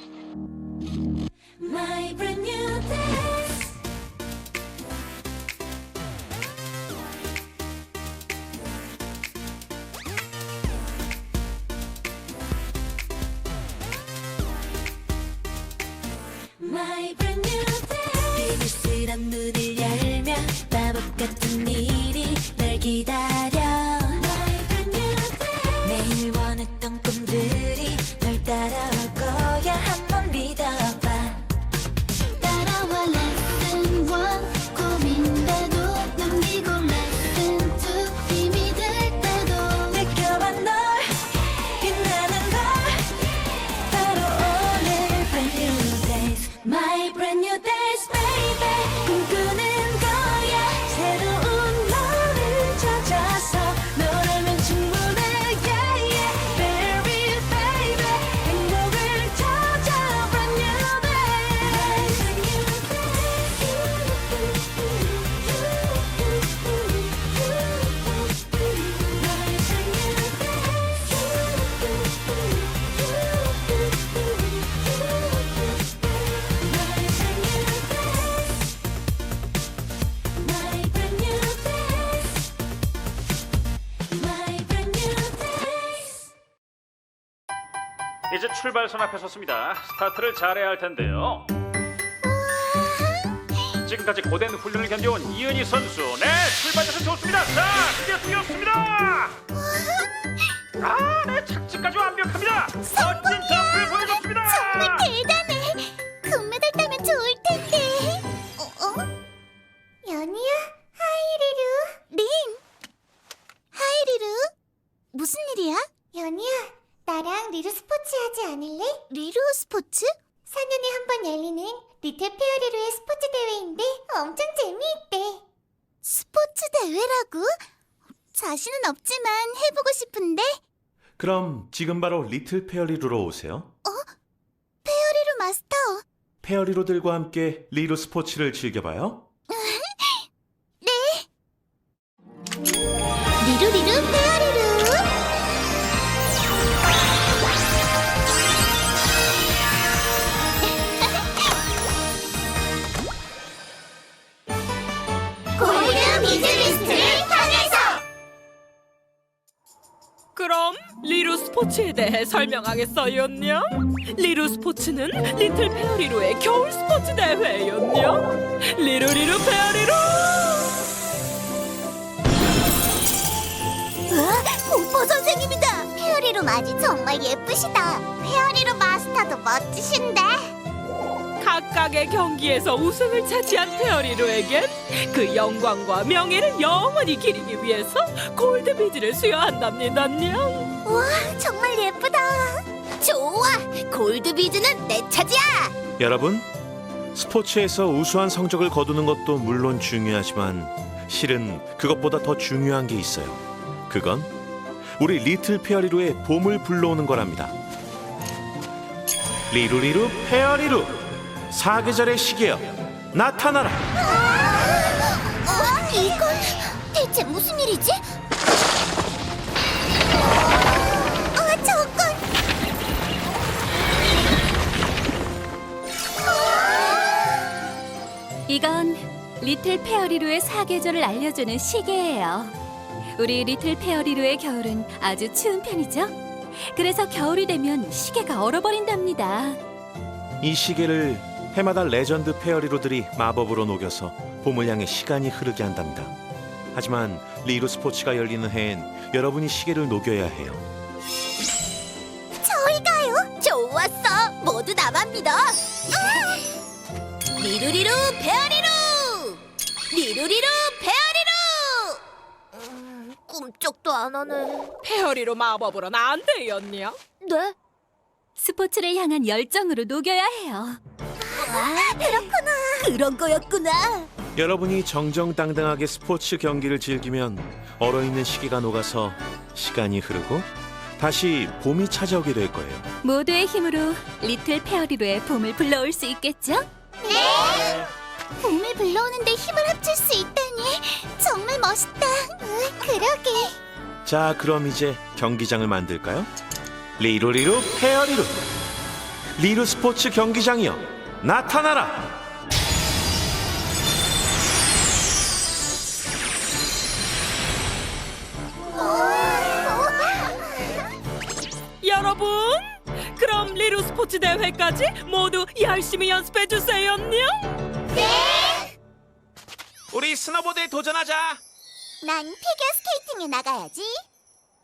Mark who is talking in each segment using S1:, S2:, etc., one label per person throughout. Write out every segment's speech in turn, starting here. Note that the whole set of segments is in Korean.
S1: thank you
S2: 이제 출발선 앞에 섰습니다. 스타트를 잘해야 할 텐데요. 지금까지 고된 훈련을 견뎌온 이은희 선수, 네 출발자는 좋습니다. 자, 드디어 뛰었습니다. 아, 네 착지까지 완벽합니다. 멋진 점프를 보여줬습니다.
S3: 정말 대단 스포츠? 4년에 한 번 열리는 리틀 페어리루의 스포츠 대회인데 엄청 재미있대 스포츠 대회라고? 자신은 없지만 해보고 싶은데
S4: 그럼 지금 바로 리틀 페어리루로 오세요.
S3: 페어리루 마스터
S4: 페어리루들과 함께 리루 스포츠를 즐겨봐요.
S5: 설명하겠어요냐? 리루 스포츠는 리틀 페어리루의 겨울 스포츠 대회였냐? 리루 리루 페어리루!
S3: 우와, 공포 선생님이다 페어리루 마지 정말 예쁘시다 페어리루 마스터도 멋지신데
S5: 각각의 경기에서 우승을 차지한 페어리루에겐 그 영광과 명예를 영원히 기리기 위해서 골드 비즈를 수여한답니다냥.
S3: 정말 예쁘다 좋아 골드 비즈는 내 차지야
S4: 여러분, 스포츠에서 우수한 성적을 거두는 것도 물론 중요하지만 실은 그것보다 더 중요한 게 있어요. 그건 우리 리틀 페어리루의 봄을 불러오는 거랍니다. 리루리루 페어리루 사계절의 시계여 나타나라.
S3: 어? 이건 대체 무슨 일이지?
S6: 이건 리틀 페어리루의 사계절을 알려주는 시계예요. 우리 리틀 페어리루의 겨울은 아주 추운 편이죠. 그래서 겨울이 되면 시계가 얼어버린답니다.
S4: 이 시계를 해마다 레전드 페어리루들이 마법으로 녹여서 봄을 향해 시간이 흐르게 한답니다. 하지만 리루 스포츠가 열리는 해엔 여러분이 시계를 녹여야 해요.
S3: 저희가요? 좋았어 모두 나만 믿어 리루리루 페어리루 리루리루 페어리루 음, 꿈쩍도 안 하네
S5: 페어리루 마법으로는 안 되었냐?
S3: 네?
S6: 스포츠를 향한 열정으로 녹여야 해요.
S3: 아 그렇구나 그런 거였구나
S4: 여러분이 정정당당하게 스포츠 경기를 즐기면 얼어있는 시계가 녹아서 시간이 흐르고 다시 봄이 찾아오게 될 거예요.
S6: 모두의 힘으로 리틀 페어리루의 봄을 불러올 수 있겠죠?
S3: 네? 봄을 불러오는데 힘을 합칠 수 있다니 정말 멋있다. 응, 그러게.
S4: 자, 그럼 이제 경기장을 만들까요? 리루리루 페어리루. 리루 스포츠 경기장이여 나타나라.
S5: 여러분, 그럼 리루 스포츠 대회까지 모두 열심히 연습해 주세요요.
S4: 우리 스노보드에 도전하자.
S3: 난 피겨 스케이팅에 나가야지.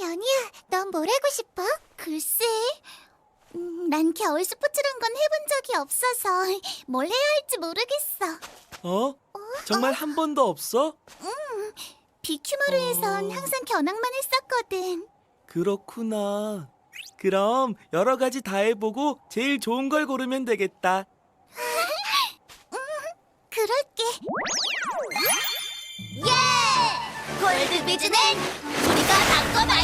S3: 연희야, 넌 뭘 하고 싶어? 글쎄, 음, 난 겨울 스포츠란 건 해본 적이 없어서 뭘 해야 할지 모르겠어.
S7: 어? 정말 한 번도 없어?
S3: 비큐마루에선 항상 견학만 했었거든.
S7: 그렇구나. 그럼 여러 가지 다 해보고 제일 좋은 걸 고르면 되겠다.
S3: 그럴게. 예! 골드 비즈는 우리가 바꿔말 거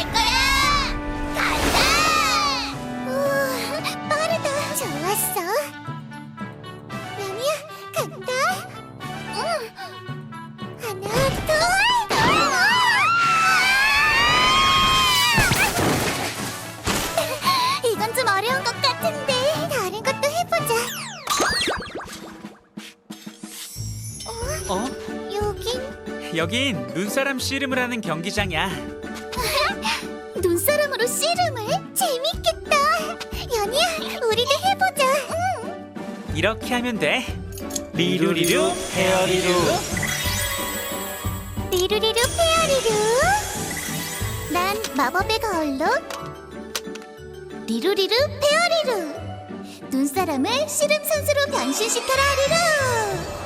S3: 어? 여긴
S8: 여긴 눈사람 씨름을 하는 경기장이야.
S3: 눈사람으로 씨름을 재밌겠다. 연희야, 우리도 해보자. 응.
S8: 이렇게 하면 돼. 리루리루 헤어리루.
S3: 리루리루 페어리루. 난 마법의 거울로. 리루리루 페어리루. 눈사람을 씨름 선수로 변신시켜라 리루.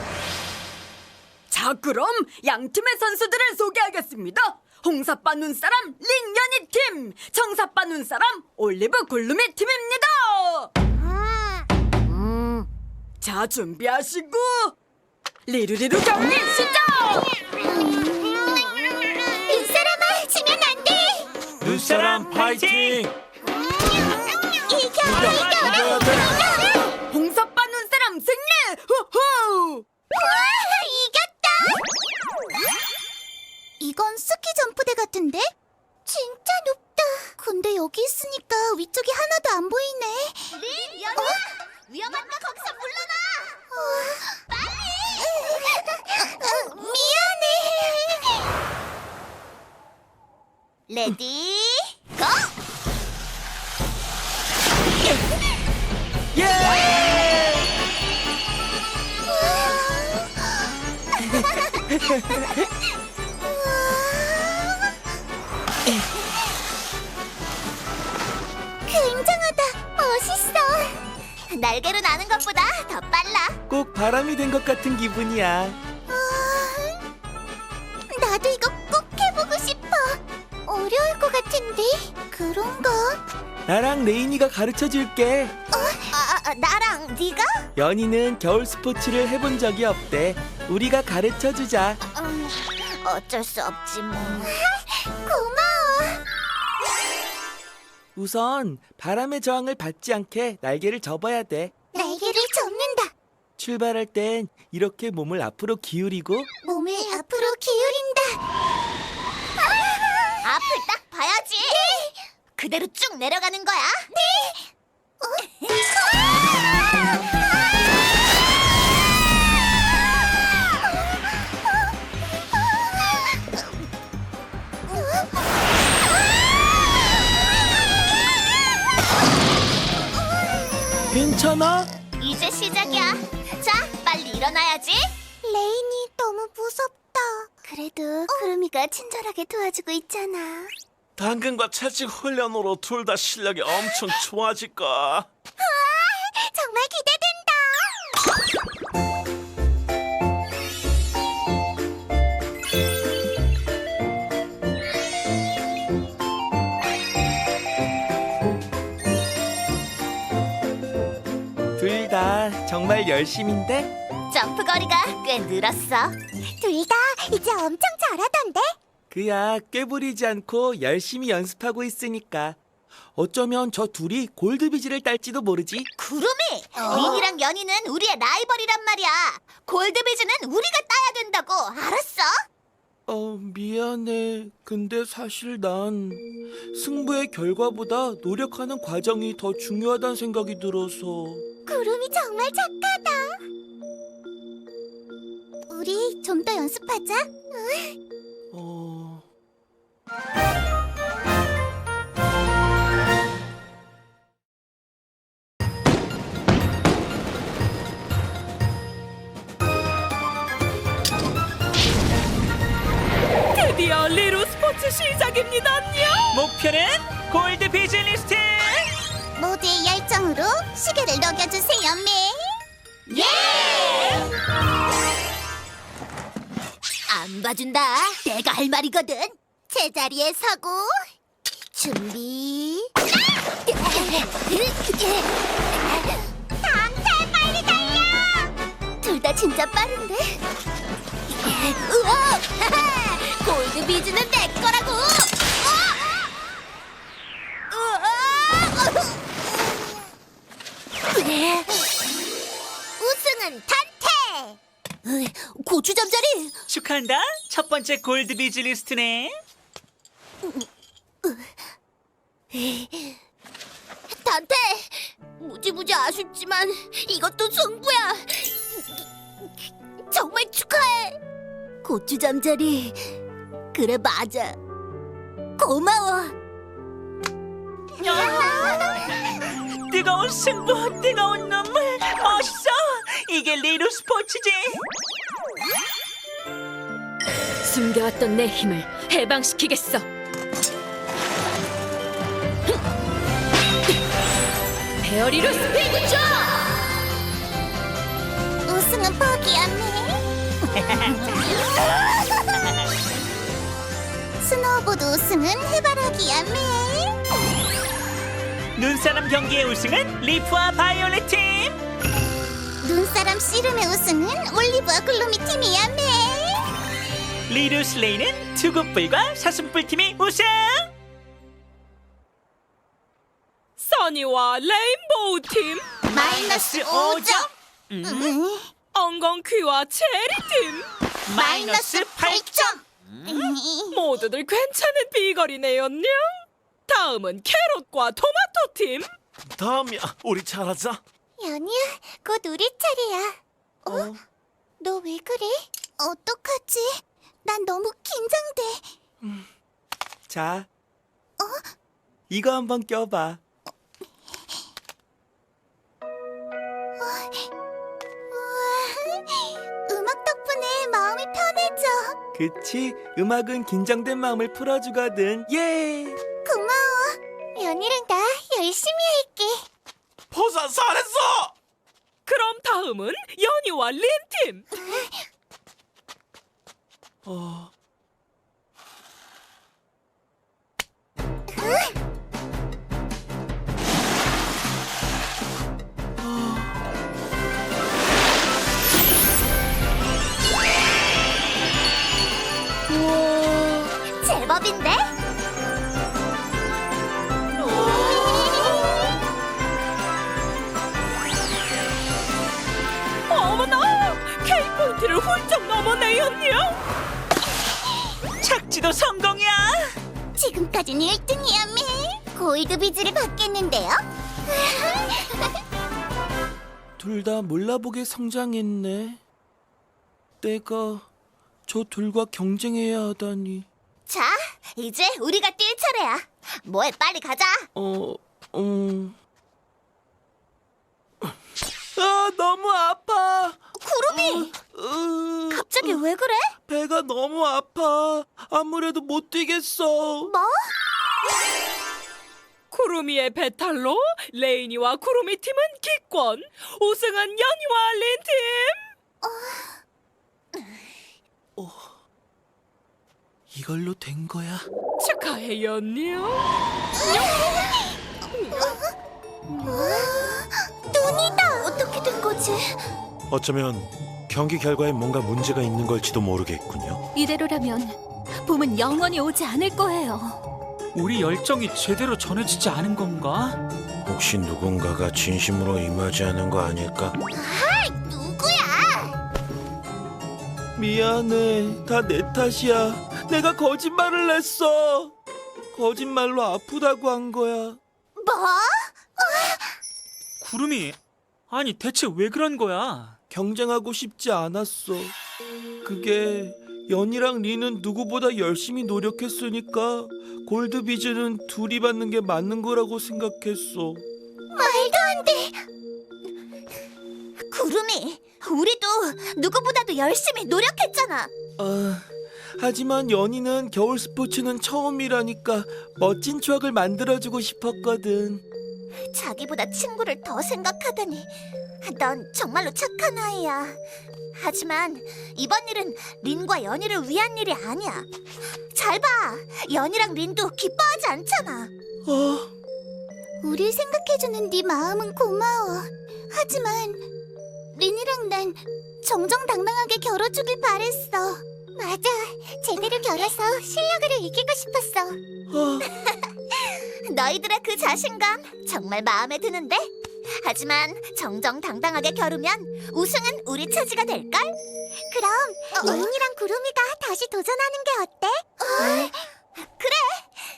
S5: 자, 그럼 양 팀의 선수들을 소개하겠습니다. 홍사빠 눈사람 링연이 팀, 청사빠 눈사람 올리브 굴루미 팀입니다. 음, 자, 준비하시고 리루리루 경기 시작!
S3: 눈사람아, 지면 안 돼.
S4: 눈사람 파이팅!
S3: 이겨, 이겨.
S4: 이겨야 돼.
S5: 홍사빠 눈사람 승리! 후후!
S3: 우와, 이겼다. 이건 스키 점프대 같은데? 진짜 높다. 근데 여기 있으니까 위쪽이 하나도 안 보이네. 린, 연우, 위험하니까 거기서 물러나. 빨리. 미안해. 레디, 고! 굉 날개로 나는 것보다 더 빨라.
S7: 꼭 바람이 된 것 같은 기분이야.
S3: 아, 나도 이거 꼭 해보고 싶어. 어려울 것 같은데 그런가?
S7: 나랑 레인이가 가르쳐 줄게.
S3: 아, 아, 나랑 네가?
S7: 연희는 겨울 스포츠를 해본 적이 없대. 우리가 가르쳐 주자.
S3: 음, 어쩔 수 없지 뭐.
S7: 우선 바람의 저항을 받지 않게 날개를 접어야 돼.
S3: 날개를 접는다.
S7: 출발할 땐 이렇게 몸을 앞으로 기울이고
S3: 몸을 앞으로 기울인다. 앞을 딱 봐야지. 그대로 쭉 내려가는 거야. 네.
S7: 괜찮아?
S3: 이제 시작이야. 자, 빨리 일어나야지. 레인이 너무 무섭다. 그래도 구름이가 친절하게 도와주고 있잖아.
S4: 당근과 채찍 훈련으로 둘 다 실력이 엄청 좋아질까?
S3: 정말
S7: 열심인데?
S3: 점프 거리가 꽤 늘었어. 둘 다 이제 엄청 잘하던데?
S7: 그야 꾀부리지 않고 열심히 연습하고 있으니까 어쩌면 저 둘이 골드비지를 딸지도 모르지
S3: 구름이! 린이랑 연이는 우리의 라이벌이란 말이야. 골드비즈는 우리가 따야 된다고. 알았어?
S7: 어, 미안해. 근데 사실 난 승부의 결과보다 노력하는 과정이 더 중요하다는 생각이 들어서.
S3: 구름이 정말 착하다. 우리 좀 더 연습하자.
S7: 어...
S5: 드디어 리루 스포츠 시작입니다요.
S8: 목표는
S3: 시계를 녹여주세요, 매. 예! 안 봐준다. 내가 할 말이거든. 제자리에 서고 준비. 당찬 빨리 달려. 둘 다 진짜 빠른데. 우와! 골드 비즈는 내 거라고. 우승은 단테. 고추 잠자리.
S8: 축하한다. 첫 번째 골드 비즈니스트네.
S3: 단테. 무지무지 아쉽지만 이것도 승부야. 정말 축하해. 고추 잠자리. 그래 맞아. 고마워.
S8: 뜨거운 승부, 뜨거운 눈물. 멋있어. 이게 리루 스포츠지.
S6: 숨겨왔던 내 힘을 해방시키겠어. 페어리로 스피드
S3: 우승은 포기하네. 스노우보드 우승은 해바라기 야 매.
S8: 눈사람 경기의 우승은 리프와 바이올렛 팀.
S3: 눈사람 씨름의 우승은 올리브와 글로미 팀이야 매.
S8: 리루 슬레이는 투구뿔과 사슴뿔 팀이 우승.
S5: 써니와 레인보우 팀,
S3: 마이너스 5점. 음.
S5: 엉겅퀴와 체리 팀
S3: 마이너스 8점.
S5: 모두들 괜찮은 비거리네요 냥. 다음은 캐롯과 토마토 팀.
S4: 다음이야. 우리 잘하자.
S3: 연희야, 곧 우리 차례야. 어? 너 왜 그래? 어떡하지? 난 너무 긴장돼.
S7: 자. 이거 한번 껴봐.
S3: 우와, 음악 덕분에 마음이 편해져.
S7: 그치? 음악은 긴장된 마음을 풀어주거든. 예!
S3: 열심히 할게.
S4: 포사 잘했어.
S5: 그럼 다음은 연희와 린 팀.
S7: 어...
S3: 제법인데?
S5: 포인트를 훌쩍 넘어내요냥.
S8: 착지도 성공이야.
S3: 지금까지는 1등이야, 매. 골드 비즈를 받겠는데요?
S7: 둘 다 몰라보게 성장했네. 내가 저 둘과 경쟁해야 하다니.
S3: 자, 이제 우리가 뛸 차례야. 뭐해, 빨리 가자.
S7: 어, 음. 아, 너무 아파.
S3: 구름이!
S7: 으,
S3: 갑자기 왜 그래?
S7: 배가 너무 아파. 아무래도 못 뛰겠어.
S3: 뭐?
S5: 구루미의 배탈로 레이니와 구루미 팀은 기권. 우승은 연희와 린 팀.
S7: 이걸로 된 거야.
S5: 축하해요냥.
S3: 눈이다! 어떻게 된 거지?
S4: 어쩌면 경기 결과에 뭔가 문제가 있는 걸지도 모르겠군요.
S6: 이대로라면 봄은 영원히 오지 않을 거예요.
S8: 우리 열정이 제대로 전해지지 않은 건가?
S4: 혹시 누군가가 진심으로 임하지 않은 거 아닐까?
S3: 누구야?
S7: 미안해. 다 내 탓이야. 내가 거짓말을 했어. 거짓말로 아프다고 한 거야.
S3: 뭐?
S8: 구름이 아니 대체 왜 그런 거야?
S7: 경쟁하고 싶지 않았어. 그게 연이랑 리는 누구보다 열심히 노력했으니까 골드비즈는 둘이 받는 게 맞는 거라고 생각했어.
S3: 말도 안 돼. 구름이, 우리도 누구보다도 열심히 노력했잖아.
S7: 아, 하지만 연이는 겨울 스포츠는 처음이라니까 멋진 추억을 만들어주고 싶었거든.
S3: 자기보다 친구를 더 생각하다니. 넌 정말로 착한 아이야. 하지만 이번 일은 린과 연희를 위한 일이 아니야. 잘 봐. 연희랑 린도 기뻐하지 않잖아.
S7: 어,
S3: 우릴 생각해주는 네 마음은 고마워. 하지만 린이랑 난 정정당당하게 겨뤄주길 바랬어. 맞아. 제대로 겨뤄서 실력으로 이기고 싶었어.
S7: 어,
S3: 너희들의 그 자신감 정말 마음에 드는데? 하지만 정정당당하게 겨루면 우승은 우리 차지가 될걸? 그럼 언니랑 구름이가 다시 도전하는 게 어때? 그래!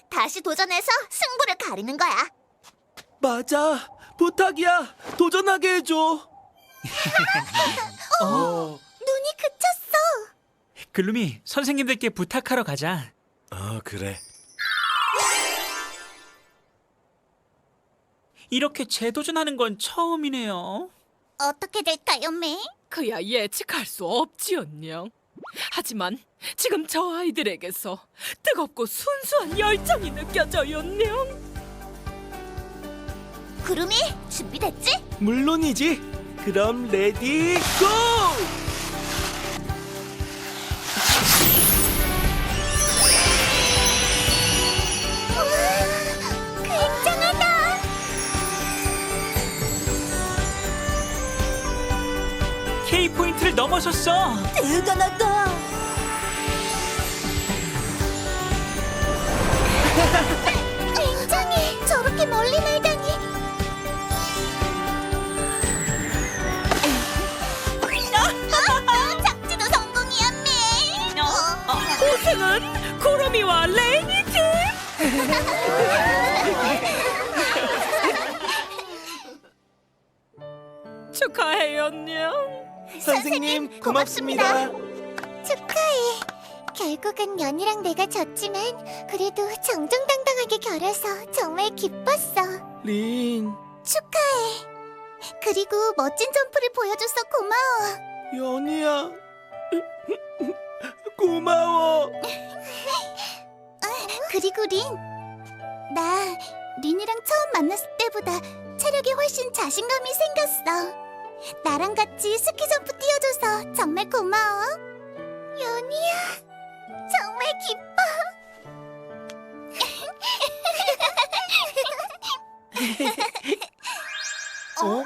S3: 다시 도전해서 승부를 가리는 거야.
S7: 맞아. 부탁이야. 도전하게 해줘.
S8: 어.
S3: 눈이 그쳤어.
S8: 글루미 선생님들께 부탁하러 가자.
S4: 아, 그래.
S8: 이렇게 재도전하는 건 처음이네요.
S3: 어떻게 될까요, 매?
S5: 그야 예측할 수 없지언녕. 하지만 지금 저 아이들에게서 뜨겁고 순수한 열정이 느껴져요냥.
S3: 구름이 준비됐지?
S7: 물론이지. 그럼 레디 고!
S8: 넘어섰어.
S3: 대단하다. 굉장해. 저렇게 멀리 날다니. 작지도 성공이야, 매.
S5: 우승은 구름이와 레이니 팀. 축하해요냥.
S7: 선생님, 고맙습니다.
S3: 축하해. 결국은 연이랑 내가 졌지만 그래도 정정당당하게 겨뤄서 정말 기뻤어.
S7: 린,
S3: 축하해. 그리고 멋진 점프를 보여줘서 고마워.
S7: 연이야. 고마워.
S3: 그리고 린. 나 린이랑 처음 만났을 때보다 체력이 훨씬 자신감이 생겼어. 나랑 같이 스키 점프 뛰어줘서 정말 고마워. 연이야. 정말 기뻐.
S7: 어?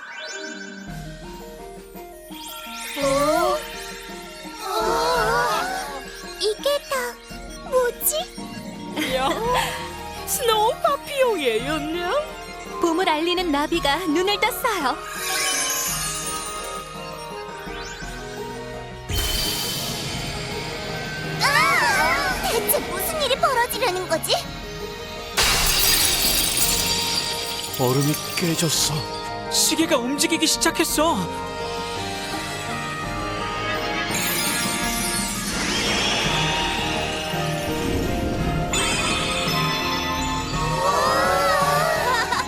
S3: 오. 오. 이게 다 뭐지?
S5: 야, 스노우 파피용이에요냥.
S6: 봄을 알리는 나비가 눈을 떴어요.
S3: 벌어지려는 거지?
S4: 얼음이 깨졌어.
S8: 시계가 움직이기 시작했어.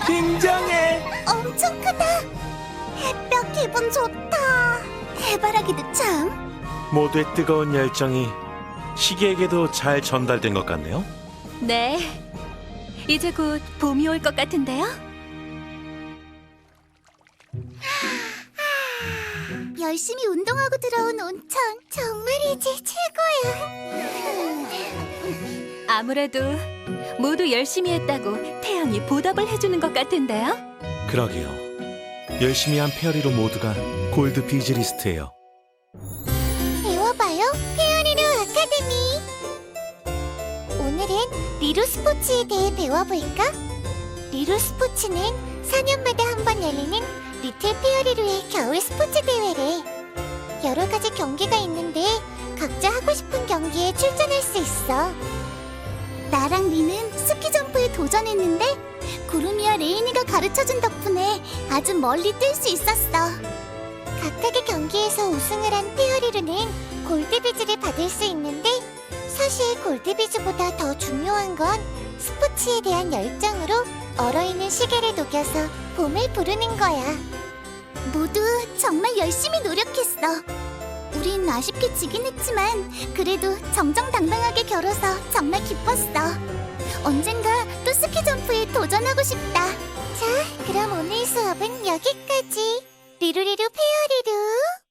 S7: 굉장해.
S3: 엄청 크다. 햇볕 기분 좋다. 해바라기도 참.
S4: 모두의 뜨거운 열정이 시계에게도 잘 전달된 것 같네요.
S6: 네. 이제 곧 봄이 올 것 같은데요?
S3: 열심히 운동하고 들어온 온천 정말이지 최고야.
S6: 아무래도 모두 열심히 했다고 태양이 보답을 해주는 것 같은데요?
S4: 그러게요. 열심히 한 페어리로 모두가 골드 비즈리스트예요.
S3: 리루 스포츠에 대해 배워볼까? 리루 스포츠는 4년마다 한 번 열리는 리틀 페어리루의 겨울 스포츠 대회래. 여러 가지 경기가 있는데 각자 하고 싶은 경기에 출전할 수 있어. 나랑 리는 스키 점프에 도전했는데 구름이와 레이니가 가르쳐준 덕분에 아주 멀리 뛸 수 있었어. 각각의 경기에서 우승을 한 페어리루는 골드비즈를 받을 수 있는데 사실 골드비즈보다 더 중요한 건 스포츠에 대한 열정으로 얼어있는 시계를 녹여서 봄을 부르는 거야. 모두 정말 열심히 노력했어. 우린 아쉽게 지긴 했지만 그래도 정정당당하게 겨뤄서 정말 기뻤어. 언젠가 또 스키 점프에 도전하고 싶다. 자, 그럼 오늘 수업은 여기까지. 리루리루 페어리루.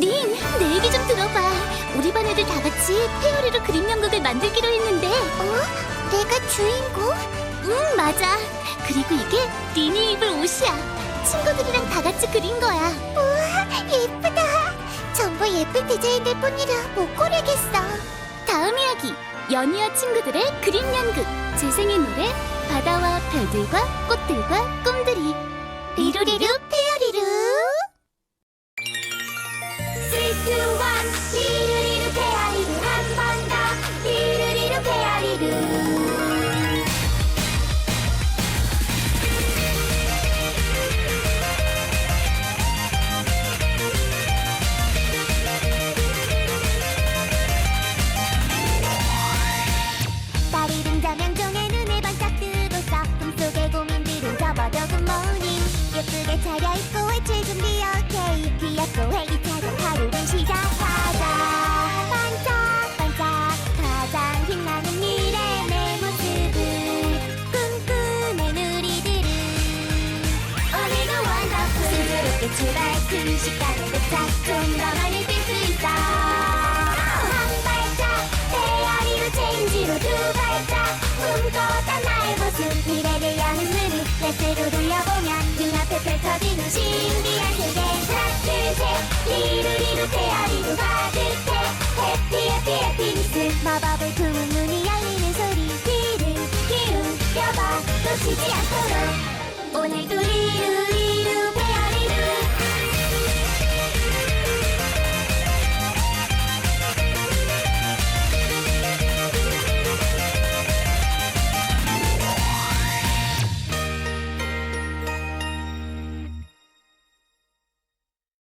S3: 린, 내 얘기 좀 들어봐. 우리 반 애들 다 같이 페어리루 그림 연극을 만들기로 했는데. 어? 내가 주인공? 응, 맞아. 그리고 이게 린이 입을 옷이야. 친구들이랑 다 같이 그린 거야. 우와, 예쁘다. 전부 예쁜 디자인들 뿐이라 못 고르겠어. 다음 이야기. 연희와 친구들의 그림 연극. 재생의 노래. 바다와 별들과 꽃들과 꿈들이. 리루리루 페 레스로 돌려보면 눈앞에 펼쳐지는 신비한 세계. 둘셋 리루리루 페어리루 가득해. 해피 해피 해피니스. 마법을 품은 눈이 열리는 소리. 귀를 기울여봐. 놓치지 않도록. 오늘도 리루